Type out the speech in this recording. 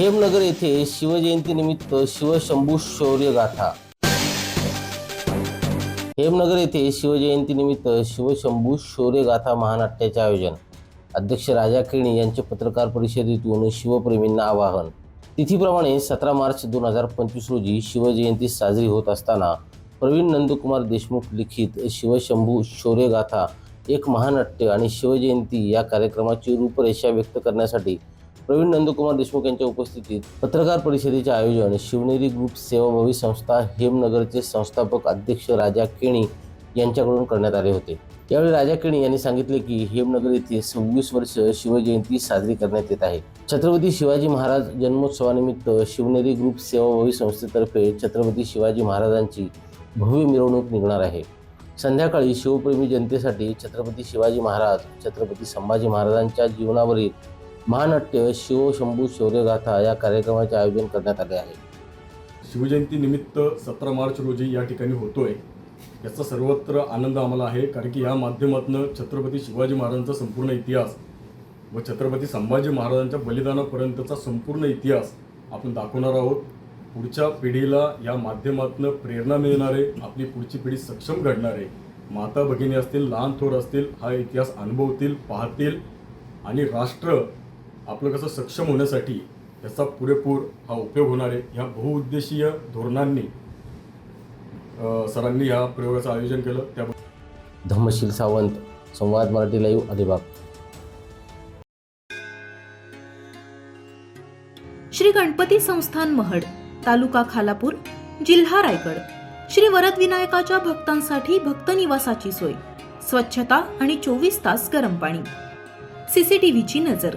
हेमनगर येथे शिवजयंतीनिमित्त शिवशंभू शौर्य गाथा हेमनगर येथे शिवजयंतीनिमित्त शिवशंभू शौर्य गाथा महानाट्याचे आयोजन. अध्यक्ष राजा केणी यांचे पत्रकार परिषदेतून शिवप्रेमींना आवाहन. तिथीप्रमाणे सतरा मार्च दोन हजार पंचवीस रोजी शिवजयंती साजरी होत असताना प्रवीण नंदकुमार देशमुख लिखित शिवशंभू शौर्य गाथा एक महानाट्य आणि शिवजयंती या कार्यक्रमाची रूपरेषा व्यक्त करण्यासाठी प्रवीण नंदकुमार देशमुख यांच्या उपस्थितीत पत्रकार परिषदेचे आयोजन शिवनेरी ग्रुप सेवाभावी संस्था हेमनगरचे संस्थापक अध्यक्ष राजा केणी यांच्याकडून करण्यात आले होते. यावेळी राजा केणी यांनी सांगितले की हेमनगर येथे सव्वीस वर्ष शिवजयंती साजरी करण्यात येत आहे. छत्रपती शिवाजी महाराज जन्मोत्सवानिमित्त शिवनेरी ग्रुप सेवाभावी संस्थेतर्फे छत्रपती शिवाजी महाराजांची भव्य मिरवणूक निघणार आहे. संध्याकाळी शिवप्रेमी जनतेसाठी छत्रपती शिवाजी महाराज छत्रपती संभाजी महाराजांच्या जीवनावरील महानाट्य शिवशंभू शौर्यगाथा या कार्यक्रमाचे आयोजन करण्यात आले आहे. शिवजयंती निमित्त सतरा मार्च रोजी या ठिकाणी होतोय. याचा सर्वत्र आनंद आम्हाला आहे कारण की या माध्यमातून छत्रपती शिवाजी महाराजांचा संपूर्ण इतिहास व छत्रपती संभाजी महाराजांच्या बलिदानापर्यंतचा संपूर्ण इतिहास आपण दाखवणार आहोत. पुढच्या पिढीला या माध्यमातून प्रेरणा मिळणारे आपली पुढची पिढी सक्षम घडणारे माता भगिनी असतील लहान थोर असतील हा इतिहास अनुभवतील पाहतील आणि राष्ट्र आपलं कसं सक्षम होण्यासाठी याचा पुरेपूर हा उपयोग होणार आहे. ह्या बहुउद्देशीय धोरणांनी सरांनी ह्या प्रयोगाचं आयोजन केलं. त्या धम्मशील सावंत संवाद मराठी लाईव्ह अलिबाग. श्री गणपती संस्थान महड तालुका खालापूर जिल्हा रायगड. श्री वरद विनायकाच्या भक्तांसाठी भक्त निवासाची सोय. स्वच्छता आणि चोवीस तास गरम पाणी. सीसीटीव्हीची नजर.